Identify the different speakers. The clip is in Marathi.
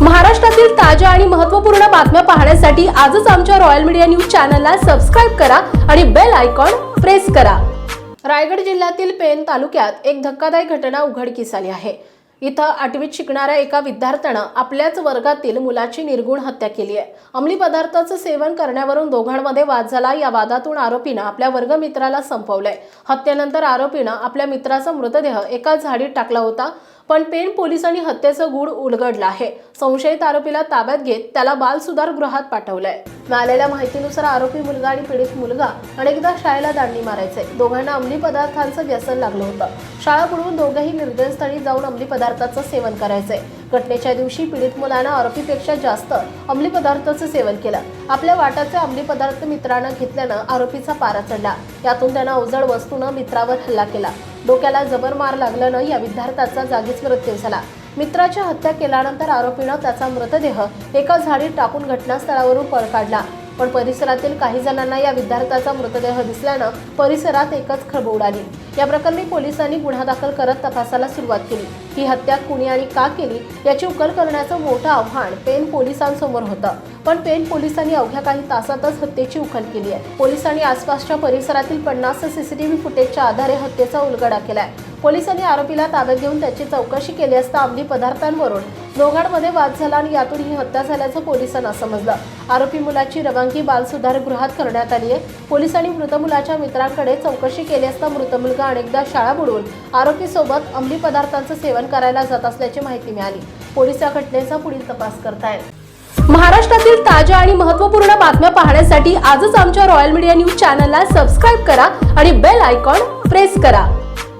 Speaker 1: महाराष्ट्रातील ताज्या आणि महत्त्वपूर्ण बातम्या पाहण्यासाठी आजच आमच्या रॉयल मीडिया न्यूज चॅनलला सबस्क्राईब करा आणि बेल आयकॉन प्रेस करा. रायगड जिल्ह्यातील पेन तालुक्यात एक धक्कादायक घटना उघडकीस आली आहे. इथं आठवीत शिकणाऱ्या एका विद्यार्थ्यानं आपल्याच वर्गातील मुलाची निर्गुण हत्या केली आहे. अंमली पदार्थाचं सेवन करण्यावरून दोघांमध्ये वाद झाला. या वादातून आरोपीनं आपल्या वर्गमित्राला संपवलंय. हत्येनंतर आरोपीनं आपल्या मित्राचा मृतदेह एका झाडीत टाकला होता पण पेण पोलिसांनी हत्येचं गूढ उलगडलं आहे. संशयित आरोपीला ताब्यात घेत त्याला बाल सुधार गृहात पाठवलंय. मिळालेल्या माहितीनुसार आरोपी मुलगा आणि पीडित मुलगा अनेकदा शाळेला दांडी मारायचे. दोघांना अंमली पदार्थांचं व्यसन लागलं होतं. शाळा बुडवून दोघेही निर्देशस्थळी जाऊन अंमली पदार्थाचं सेवन करायचंय. घटनेच्या दिवशी पीडित मुलानं आरोपीपेक्षा जास्त अंमली पदार्थाचं सेवन केलं. आपल्या वाटाचे अंमली पदार्थ मित्रानं घेतल्यानं आरोपीचा पारा चढला. यातून त्यानं अवजड वस्तूनं मित्रावर हल्ला केला. डोक्याला जबर मार लागल्यानं या विद्यार्थ्याचा जागीच मृत्यू झाला. मित्राची हत्या केल्यानंतर आरोपीनं त्याचा मृतदेह एका झाडीत टाकून घटनास्थळावरून पळ काढला. पण परिसरातील काही जणांना या विद्यार्थ्याचा मृतदेह दिसल्यानं परिसरात एकच खळबळ उडाली. या प्रकरणी पोलिसांनी गुन्हा दाखल करत तपासाला सुरुवात केली. ही हत्या कुणी आणि का केली याची उकल करण्याचं मोठं आव्हान पेन पोलिसांसमोर होतं. पण पेन पोलिसांनी अवघ्या काही तासातच हत्येची उकल केली आहे. पोलिसांनी आसपासच्या परिसरातील पन्नास सीसीटीव्ही फुटेजच्या आधारे हत्येचा उलगडा केलाय. पोलिसांनी आरोपीला ताब्यात घेऊन त्याची चौकशी केली असता अंमली पदार्थांवरून दोघांमध्ये वाद झाला आणि यातून ही हत्या झाल्याचं पोलिसांना समजलं. आरोपी मुलाची रवानगी बालसुधार गृहात करण्यात आली आहे पोलिसांनी मृत मुलाच्या मित्रांकडे चौकशी केली असता मृत मुलगा अनेकदा शाळा बुडवून आरोपीसोबत अंमली पदार्थांचं सेवन करायला जात असल्याची माहिती मिळाली. पोलीस या घटनेचा पुढील तपास करतायत. महाराष्ट्रातील ताज्या आणि महत्त्वपूर्ण बातम्या पाहण्यासाठी आजच आमच्या रॉयल मीडिया न्यूज चॅनलला सबस्क्राईब करा आणि बेल आयकॉन प्रेस करा.